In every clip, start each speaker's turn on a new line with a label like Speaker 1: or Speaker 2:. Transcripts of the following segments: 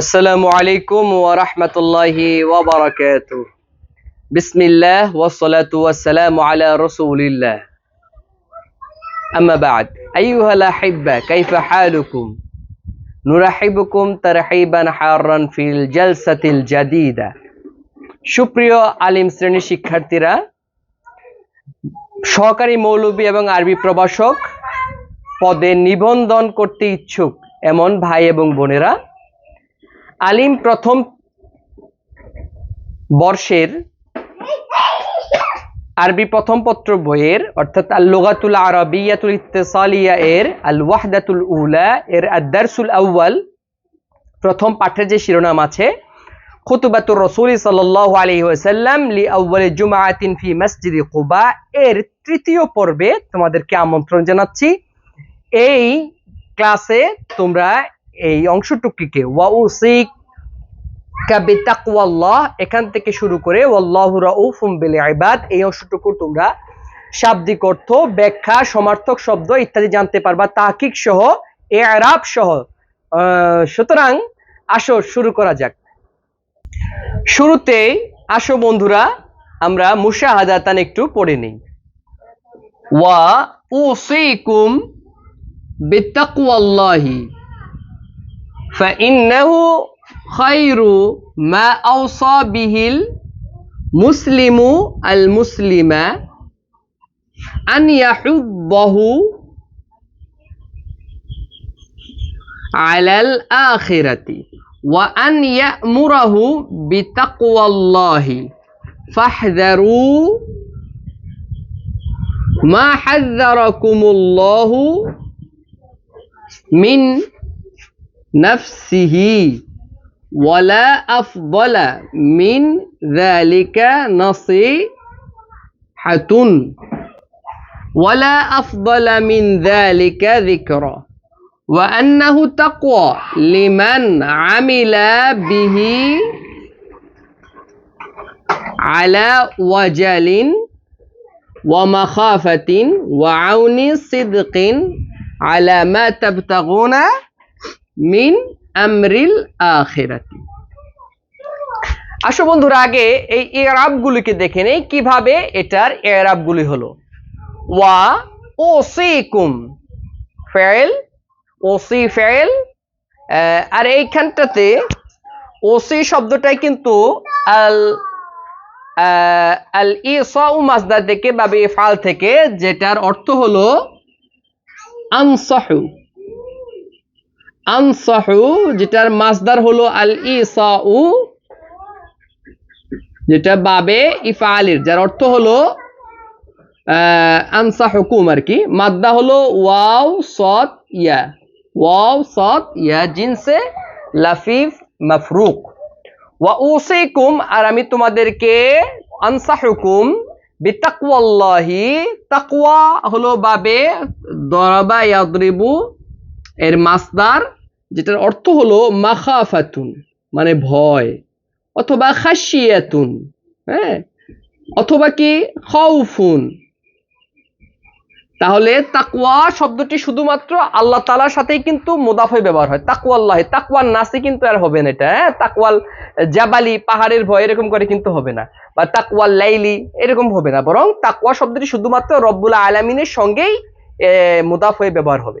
Speaker 1: আসসালামু আলাইকুম ওয়া রাহমাতুল্লাহি ওয়া বারাকাতু বিসমিল্লাহ ওয়া সলাতু ওয়া সালামু আলা রাসূলিল্লাহ। আম্মা বাদ। আইয়ুহাল আহিব্বা কাইফা হালুকুম? নুরাহিবুকুম তারহিবান ফিল জালসাতিল সুপ্রিয় আলিম শ্রেণির শিক্ষার্থীরা, সহকারী মৌলবী এবং আরবি প্রভাষক পদে নিবন্ধন করতে ইচ্ছুক এমন ভাই এবং বোনেরা আলিম প্রথম বর্ষের আরবি প্রথম পত্র বইয়ের, অর্থাৎ আল লুগাতুল আরবিয়াতুল ইত্তেসালিয়া এর আল ওয়াহদাতুল উলা এর আদারসুল আউয়াল প্রথম পাঠের যে শিরোনাম আছে, খুতুবাতুর রসুল সাল্লাল্লাহু আলাইহি ওয়াসাল্লাম লি আউয়ালি জুমআতিন ফি মসজিদি কুবা এর তৃতীয় পর্বে তোমাদেরকে আমন্ত্রণ জানাচ্ছি। এই ক্লাসে তোমরা এই অংশটুকুকে। ওয়া উসিক কাবি তাকওয়াল্লাহ এখান থেকে শুরু করে ওয়াল্লাহু রাউফুম বিল ইবাদ, এই অংশটুকু তোমরা শাব্দিক অর্থ, ব্যাখ্যা, সমার্থক শব্দ ইত্যাদি জানতে পারবা, তাহকিক সহ এ এরাব সহ সুতরাং আসো, শুরু করা যাক। শুরুতে আসো বন্ধুরা, আমরা মুশাহাদাতান একটু পড়ে নিই। ওয়া উসিকুম বিতাকওয়াল্লাহি। فإنه خير ما أوصى به المسلم المسلم أن يحضه على الآخرة وأن يأمره بتقوى الله. فاحذروا ما حذركم الله من نفسه ولا أفضل من ذلك نصيحة. ولا أفضل من ذلك ذكرى وأنه تقوى لمن عمل به على وجل ومخافة وعون صدق على ما تبتغون মিন আমরিল আখিরাতি। আসো বন্ধুরা, আগে এই এরাব গুলিকে দেখে নেই, কীভাবে এটার এরাব গুলি হলো। ওয়া ওসিকুম ফেল ওসি ফেল আর এইখানটাতে ওসি শব্দটাই কিন্তু আল আল ইসাউ মাসদার থেকে বা ফাল থেকে যেটার অর্থ হলো আনসাহু। আনসাহু যেটার মাসদার হলো আল ইসাউ যেটা বাবে ইফালির যার অর্থ হলো আহ, আনসাহুকুম আর কি। মাদ্দা হলো ওয়াও সৎ ইয়া। ওয়াও সৎ ইয়া জিনসে লাফিফ মাফরুক। ওয়া উসিকুম আর আমি তোমাদেরকে আনসাহুকুম বিতাকওয়াল্লাহি তাকওয়া হলো বাবে দরাবা ইয়াদরিবু এর মাসদার, যেটার অর্থ হলো মাখাফাতুন মানে ভয়, অথবা খাসিয়াতুন হ্যাঁ? অথবা কি? খাউফুন। তাহলে তাকওয়া শব্দটি শুধুমাত্র আল্লাহ তালার সাথেই কিন্তু মোদাফে ব্যবহার হয়। তাকওয়া আল্লাহ তাকওয়ার নাসি কিন্তু আর হবে না এটা হ্যাঁ? তাকওয়াল জাবালি, পাহাড়ের ভয় এরকম করে কিন্তু হবে না। বা তাকওয়াল লাইলি, এরকম হবে না। বরং তাকুয়া শব্দটি শুধুমাত্র রব্বুল আলামিনের সঙ্গেই মুদাফ হয়ে ব্যবহার হবে।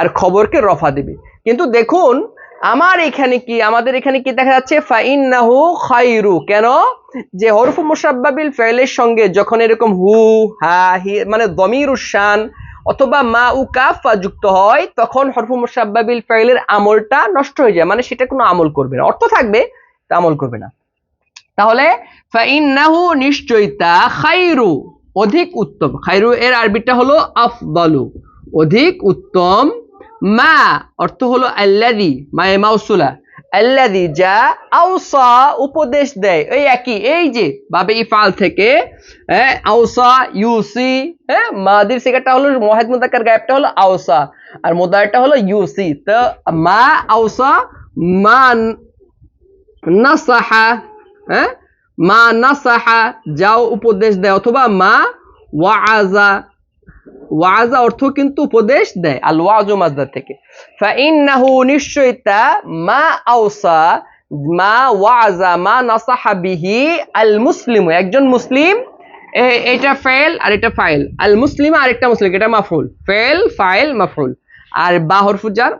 Speaker 1: আর খবরকে রফা দেবে। কিন্তু দেখুন, আমার এখানে কি, আমাদের এখানে কি দেখা যাচ্ছে? খাইরু। কেন? যে হরফ মুসাব্বাবিল ফেলের সঙ্গে যখন এরকম হু, হা, হি মানে দমির উসান অথবা মা উ কাফা যুক্ত হয়, তখন হরফ মুসাব্বাবিল ফেলের আমলটা নষ্ট হয়ে যায়। মানে সেটা কোনো আমল করবে না। অর্থ থাকবে, তা আমল করবে না। তাহলে নিশ্চয়ই তা খাইরু, অধিক উত্তম। খাইরু এর আরবিটা হলো আফদালু। অধিক উত্তম মা অর্থ হলো আল্লাদি মায়ে মাউসুলা। আল্লাদি যা আউসা উপদেশ দেয়। এই একই, এই যে বাবে ইফাল থেকে হ্যাঁ আউসা ইউসি হ্যাঁ মাদির সিগারটা হলো মহাদ মুদাক্কার গায়েবটা হলো আউসা আর মুদারটা হলো ইউসি। তো মা আউসা মা নাসাহা হ্যাঁ মা নাসাহা যাও উপদেশ দেয়। অথবা মা ওয়াজা ওয়াজা অর্থ কিন্তু উপদেশ দেয়, আল ওয়াজু মাজদার থেকে। ফাইন্নাহু নিশ্চয়ই তা মা আওসা, মা ওয়াজা, মা আল মুসলিম। একজন মুসলিম এটা ফেল আর এটা ফাইল। আল মুসলিম আর একটা মুসলিম, এটা মাফুল। Fail file, মাফুল। আর বা হরফুজার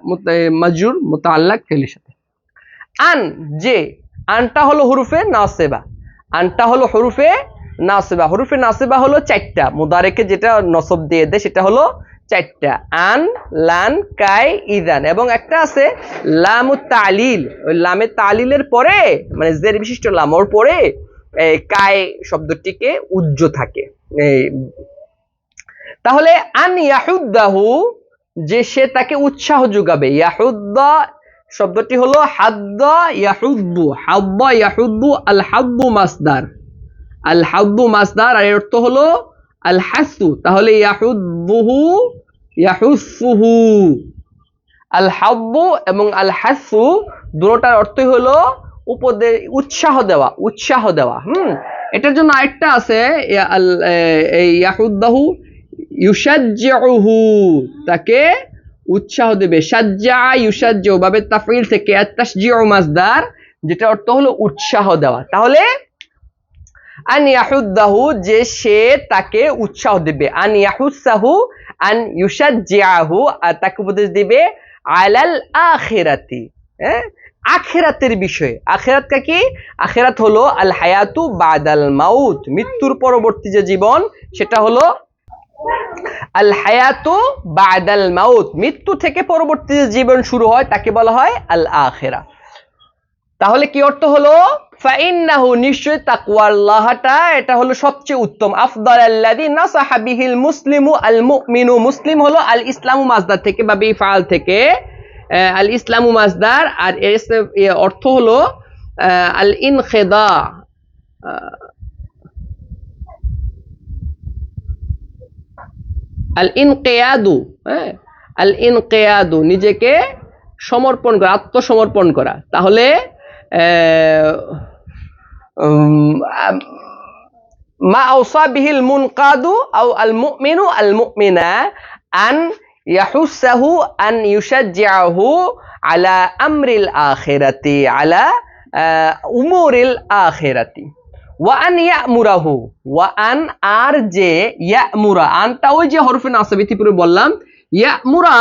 Speaker 1: মাজুর, মুতাআল্লাক ফেলের সাথে। আন, যে, আনটা হলো হুরুফে নাসেবা। আনটা হলো হরুফে নাসেবা, হরুফে নাসেবা হলো চারটা। মুদারেকে যেটা নসব দিয়ে দেয় সেটা হলো চারটা। আন, লান, কাই, ইদান। এবং একটা আছে লামু তালিল। ওই লামে তালিলের পরে মানে জের বিশিষ্ট লাম, ওর পরে কাই শব্দটিকে উজ্জ থাকে। তাহলে আন ইয়াহুদ্দাহু, যে সে তাকে উৎসাহ যোগাবে। ইয়াহুদ্দা শব্দটি হলো হাদ্দা ইয়াহুদ্দু হাব্বা ইয়াহুদ্দু আল হাব্বু মাসদার। আল হাব্বু মাসদার, আর এর অর্থ হলো আল হাসু তাহলে আল হাব্বু এবং আল হাসু দুটোটার অর্থই হলো উপদে উৎসাহ দেওয়া উৎসাহ দেওয়া, হুম? এটার জন্য আরেকটা আছে তাকে উৎসাহ দেবে। সাজ্জা ইউসাজ্জু থেকে মাসদার যেটা অর্থ হলো উৎসাহ দেওয়া। তাহলে আন ইয়াহুদ্দাহু, যে সে তাকে উৎসাহ দিবে। আন ইয়াহুসাহু, আন তাকে উপদেশ দিবে, আলাল আখিরাতি। হ্যাঁ? আখেরাতের বিষয়ে। আখেরাতটা কি? আখেরাত হলো আল হায়াতু বাদাল মাউত, মৃত্যুর পরবর্তী যে জীবন, সেটা হলো আল হায়াতু বাদাল মাউত, মৃত্যু থেকে পরবর্তী যে জীবন শুরু হয়, তাকে বলা হয় আল আখেরা। তাহলে কি অর্থ হলো? ফাইন্নাহু নিশ্চয় তাকওয়াল্লাহটা এটা হলো সবচেয়ে উত্তম। আফদাল আল্লাযী নাসাহা বিহিল মুসলিমু আল মুমিনু। মুসলিম হলো আল ইসলামু মাসদার থেকে বা বিফাল থেকে। আল ইসলামু মাসদার, আর এর অর্থ হলো আল ইনখিদা। আল ইনকিয়াদু হ্যাঁ? আল ইনকিয়াদু, নিজেকে সমর্পণ করা, আত্মসমর্পণ করা। তাহলে মা আওসা বিহিল মুনকাদু আও আল মুমিনু আল মুমিনা আন ইয়াহুসাহু আন ইউশাজ্জিআহু আলা আমরিল আখিরাতি আলা আহ, উমুরিল আখিরাতি ওয়ান ইয়ামুরাহু ওয়ান আর যে ইয়ামুরা আনটা ওই যে হরফে নাসব ইতিপূর্বে বললাম ইয়ামুরা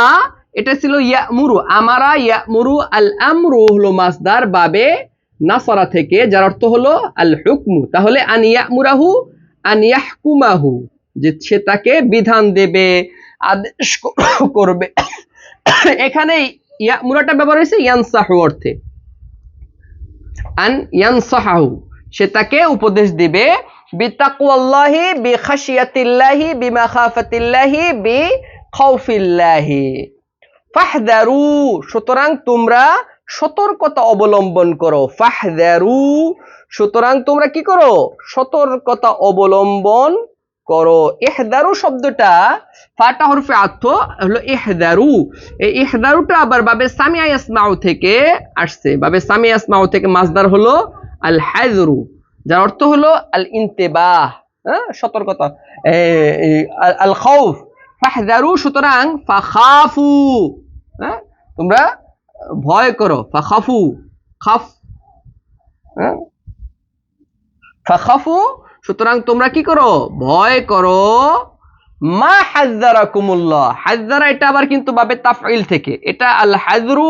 Speaker 1: এটা ছিল ইয়ামুরু। আমারা ইয়ামুরু আল আমরু হলো মাসদার বাবে নাসারা থেকে, যার অর্থ হলো আল হুকমু তাহলে আন ইয়ামুরাহু, আন ইয়াহকুমাহু, যে সে তাকে বিধান দেবে, আদেশ করবে। এখানে ইয়ামুরাটা ব্যবহার হয়েছে ইয়ানসাহু অর্থে। আন ইয়ানসাহাহু, সে তাকে উপদেশ দিবে বিতাকওয়াল্লাহি বিখাশিয়াতিল্লাহি, বিমাখাফাতিল্লাহি, বিখাউফিল্লাহি। ফাহদারু, সুতরাং তোমরা সতর্কতা অবলম্বন করো। ফাহদারু, সুতরাং তোমরা কি করো? সতর্কতা অবলম্বন করো। এহদারু শব্দটা ফাটা হরফে আত্ম হলো এহদারু এই এহদারুটা আবার বাবে সামিয়া ইয়াসমাউ থেকে আসছে। বাবে সামিয়া ইয়াসমাউ থেকে মাসদার হলো আল হাজরু যার অর্থ হলো আল ইন্তেবাহ হ্যাঁ? সতর্কতা। আল খাউফ ফাহদারু সুতরাং ফাখাফু হ্যাঁ? তোমরা ভয় করো, ফাখাফু, খাফ হ্যাঁ? ফাখাফু, সুতরাং তোমরা কি করো? ভয় করো। মা হাজ্জারাকুমুল্লাহ, হাজ্জারা এটা আবার কিন্তু বাবে তাফইল থেকে। এটা আল হাজরু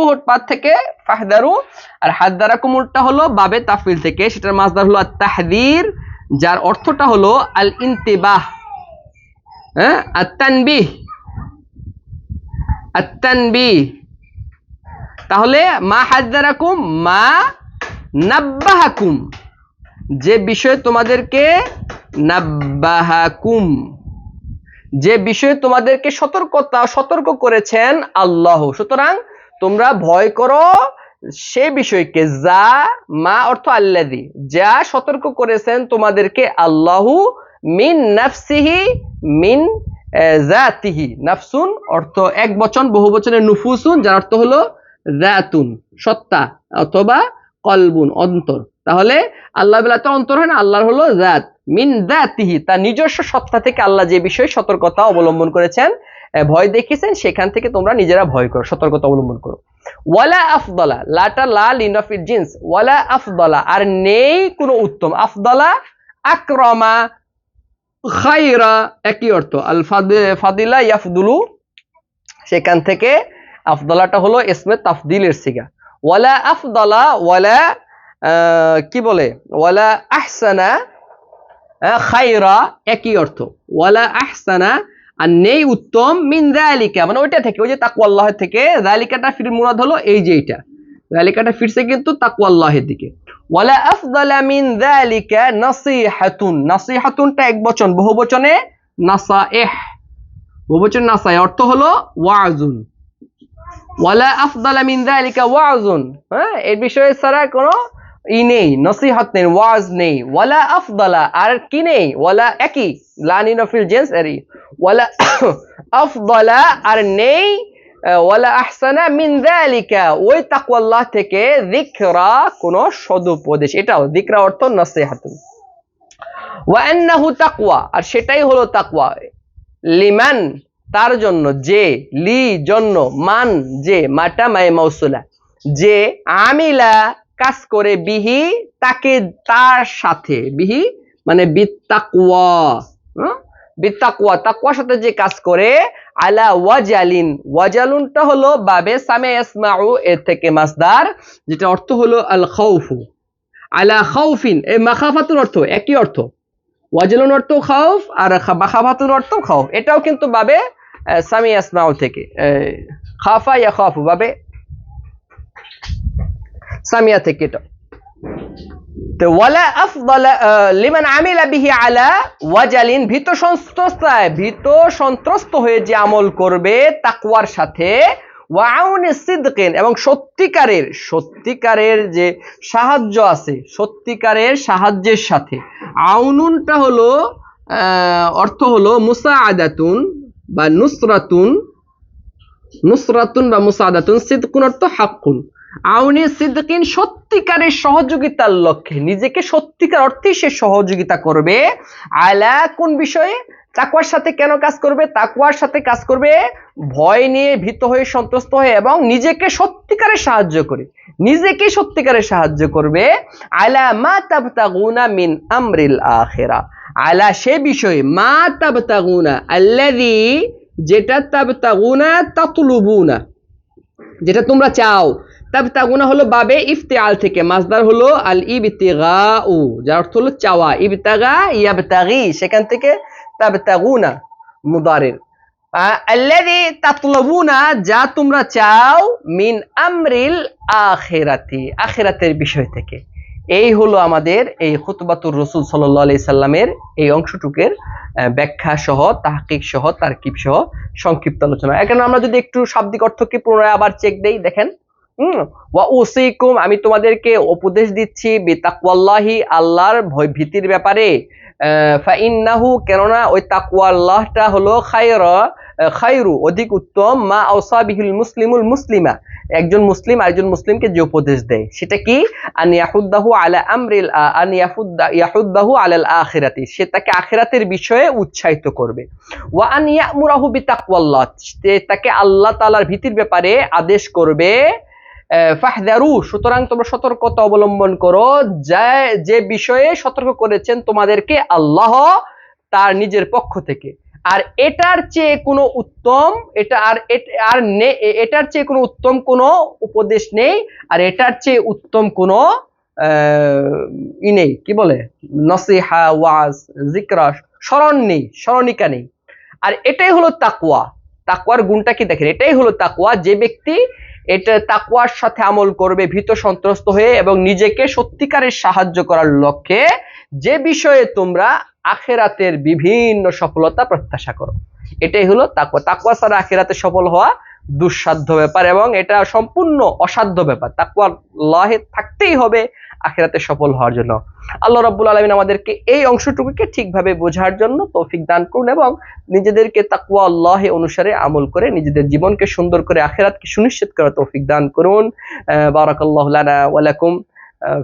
Speaker 1: থেকে ফাহদারু আর হাজ্জারাকুমুলটা হলো বাবে তাফইল থেকে। সেটার মাসদার হলো তাহদির যার অর্থটা হলো আল ইন্তিবাহ হ্যাঁ আত-তানবিহ তাহলে মা হাজ্জারাকুম মা নাব্বাহাকুম যে বিষয়ে তোমাদেরকে নাব্বাহাকুম যে বিষয়ে তোমাদেরকে সতর্কতা, সতর্ক করেছেন আল্লাহ। সুতরাং তোমরা ভয় করো সে বিষয়কে, যা মা অর্থ আল্লাদি যা সতর্ক করেছেন তোমাদেরকে আল্লাহু মিন নাফসিহি, মিন জাতিহি নাফসুন অর্থ এক বচন, বহু বচনের নুফুসুন, যার অর্থ হলো জাতুন সত্তা অথবা কলবুন, অন্তর। তাহলে আল্লাহ বেলা অন্তর হয় না, আল্লাহর হলো জাত মিন জাতিহি তার নিজস্ব সত্তা থেকে আল্লাহ যে বিষয়ে সতর্কতা অবলম্বন করেছেন ভয় দেখিয়েছেন, সেখান থেকে তোমরা নিজেরা ভয় করো, সতর্কতা অবলম্বন করো। ওয়ালা আফদলা, লাটা লা লিনফির জিন্স, ওয়ালা আফদলা, আর নেই কোনো উত্তম। আফদলা, আক্রমা খাইরা একই অর্থ আল ফাদ- ফাদিলা ইয়াফদুলু, সেখান থেকে আফদলাটা হলো ইসমে তাফদিলের সিগা ওয়ালা আফদলা, ওয়ালা কি বলে? ওয়ালা আহসানা খাইরা একই অর্থ। ওয়ালা আহসানা আর নেই উত্তম মিন যালিকা মানে ওইটা থেকে, ওই যে তাকওয়া আল্লাহের থেকে, যালিকাটা ফির মুরাদ হলো এই যে এইটা। যালিকাটা ফিরছে কিন্তু তাকুয়াল্লাহের দিকে। ওয়ালা আফদালা মিন যালিকা নাসিহাতুন। নাসিহাতুনটা এক বচন, বহু বচনে নাসাইহ। বহু বচন নাসাইহ, অর্থ হলো ওয়াজুন। ওয়ালা আফদালা মিন যালিকা ওয়াজুন। হ্যাঁ এর বিষয়ে ছাড়া কোনো ই নেই, নসিহত নেই, ওয়াজ নেই। ওয়ালা আফদালা, আর কি নেই? ওয়ালা একই জেন্স এরি ওয়ালা আফদালা আর নেই ওয়ালা আহসানা মিন ওই তাকওয়াল্লাহ থেকে যিকরা কোন সদুপদেশ। এটাও যিকরা অর্থ ওয়া আন্নাহু তাকওয়া, আর সেটাই হলো তাকওয়া। লিমান, তার জন্য, যে, লি, জন্য, মান, যে, মাটা মায়ে মৌসুলা যে, আমিলা, কাজ করে, বিহি, তাকে তার সাথে, বিহি মানে বিত্তাকুয়া হ্যাঁ? তাকুয়ার সাথে যে কাজ করে, আলা ওয়াজালিন, ওয়াজালুনটা হলো বাবে সামে থেকে মাসদার যেটা অর্থ হলো আল খাউফু। আলা খাউফিন মাখাফাতুর অর্থ, একই অর্থ। ওয়াজালুন অর্থ খাউফ, আর মাখাফাতুর অর্থ খাউফ। এটাও কিন্তু বাবে সামি আসমাউ থেকে খাফা ইয়া খাফু বাবে সামিয়া থেকে এটা। ওয়ালা আফদালা লিমান আমিলা সন্ত্রস্তায় সন্ত্রস্ত হয়ে যে আমল করবে তাকওয়ার সাথে ওয়াউনে এবং সত্যিকারের সত্যিকারের যে সাহায্য আছে, সত্যিকারের সাহায্যের সাথে। আউনুনটা হলো অর্থ হলো মুসাআদাতুন বা নুসরাতুন নুসরাতুন বা মুসাআদাতুন, সিদকুন অর্থ হাক্কুন। আউনি সিদ্দিকিন সত্যিকারের সহযোগিতার লক্ষ্যে নিজেকে সত্যিকার অর্থে সে সহযোগিতা করবে। আলা, কোন বিষয়ে? তাকওয়ার সাথে কেন কাজ করবে? তাকওয়ার সাথে কাজ করবে, ভয় নিয়ে ভীত হয়ে সন্ত্রস্ত হয়ে এবং নিজেকে সত্যিকারের সাহায্য করে। নিজেকে সত্যিকারের সাহায্য করবে। আলা, মা তাবতাগুনা মিন আমরিল আখিরা। আলা, সে বিষয়ে, মা তাবতাগুনা আল্লাযী, যেটা তাবতাগুনা তাতলুবুনা, যেটা তোমরা চাও। তাবতাগুনা হলো বাবে ইফতিআল থেকে মাসদার হলো আল ইবতিগাউ যার অর্থ হলো চাওয়া, ইবতাগা ইয়াবতাগি, সেখান থেকে তাবতাগুনা, মুদারের। আল্লাযী তাতলাবুনা, যা তোমরা চাও মিন আমরিল আখিরাতি, আখিরাতের বিষয় থেকে। এই হলো আমাদের এই খুতবাতুর রসুল সাল্লাহ আলি সাল্লামের এই অংশটুকের ব্যাখ্যা সহ, তাহকিক সহ, তারকিব সহ, সংক্ষিপ্ত আলোচনা। এখানে আমরা যদি একটু শাব্দিক অর্থকে পুনরায় আবার চেক দেই, দেখেন। হুম, ওয়া আমি তোমাদেরকে উপদেশ দিচ্ছি, বিতাকওয়াল্লাহি, আল্লাহর ভয় ভীতির ব্যাপারে ফাইন্নাহু, কেননা ওই তাকওয়াল্লাহটা হলো খায়র খায়রু, অধিক উত্তম, মা আওসাবিহুল মুসলিমুল মুসলিমা। একজন মুসলিম আরেকজন মুসলিমকে যে উপদেশ দেয়, সেটা কি? আন ইয়াহুদ্দাহু আলা আমরিল আন ইয়াহুদ্দা, ইয়াহুদ্দাহু আলাল আখিরাতি, সে তাকে আখিরাতের বিষয়ে উৎসাহিত করবে। ওয়া আন ইয়ামুরাহু বিতাকওয়াল্লাহ তাকে আল্লাহ তাআলার ভীতির ব্যাপারে আদেশ করবে ফাহদারু, সুতরাং তোমরা সতর্কতা অবলম্বন করো যা বিষয়ে সতর্ক করেছেন তোমাদেরকে আল্লাহ তার নিজের পক্ষ থেকে। আর এটার চেয়ে কোনো উত্তম, এটা আর আর এটার চেয়ে কোনো উত্তম কোনো উপদেশ নেই, আর এটার চেয়ে উত্তম কোনো ই নেই, কি বলে? নসিহা, ওয়াজ, জিকরা, স্মরণ নেই, স্মরণিকা নেই। আর এটাই হলো তাকুয়া তাকুয়ার গুণটা কি দেখেন? এটাই হলো তাকুয়া যে ব্যক্তি এটা তাকুয়ার সাথে আমল করবে, ভীত সন্ত্রস্ত হয়ে এবং নিজেকে সত্যিকারের সাহায্য করার লক্ষ্যে যে বিষয়ে তোমরা আখেরাতের বিভিন্ন সফলতা প্রত্যাশা করো। এটাই হলো তাকুয়া তাকুয়া ছাড়া আখেরাতে সফল হওয়া দুঃসাধ্য ব্যাপার এবং এটা সম্পূর্ণ অসাধ্য ব্যাপার। তাকুয়া লহে থাকতেই হবে আখেরাতে সফল হওয়ার জন্য। আল্লাহ রাব্বুল আলমিন আমাদেরকে এই অংশটুকুকে ঠিকভাবে বোঝার জন্য তৌফিক দান করুন এবং নিজেদেরকে তাকুয়া আল্লাহ অনুসারে আমল করে নিজেদের জীবনকে সুন্দর করে আখেরাতকে সুনিশ্চিত করার তৌফিক দান করুন। বারাকাল্লাহু লানা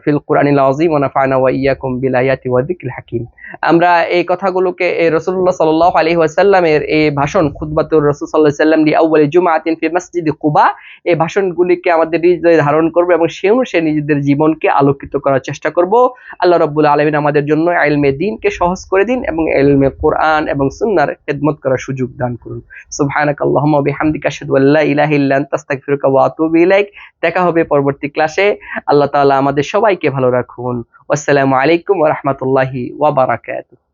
Speaker 1: ফিল কুরআনিল আযীম, ওয়া নাফা'না ওয়া ইয়্যাকুম বিল আয়াতি ওয়া যিকরিল হাকীম। আমরা এই কথাগুলোকে রাসূলুল্লাহ সাল্লাল্লাহু আলাইহি ওয়াসাল্লামের এই ভাষণ, খুতবাতুর রাসূল সাল্লাল্লাহু আলাইহি ওয়াসাল্লাম লি আউয়ালি জুমআতিন ফি মসজিদি কুবা, এই ভাষণগুলিকে আমাদের হৃদয়ে ধারণ করব এবং সে অনুসারে নিজেদের জীবনকে আলোকিত করার চেষ্টা করব। আল্লাহ রাব্বুল আলামিন আমাদের জন্য ইলমে দ্বীনকে সহজ করে দিন এবং ইলমে কোরআন এবং সুন্নাহর খেদমত করার সুযোগ দান করুন। সুবহানাকাল্লাহুম্মা ওয়া বিহামদিকা, আশহাদু আল্লা ইলাহা ইল্লা আনতা, আস্তাগফিরুকা ওয়া আতুবু ইলাইক। দেখা হবে পরবর্তী ক্লাসে। আল্লাহ তাআলা আমাদের সবাইকে ভালো রাখুন। আসসালামু আলাইকুম ওয়া রাহমাতুল্লাহি ওয়া বারাকাতুহু।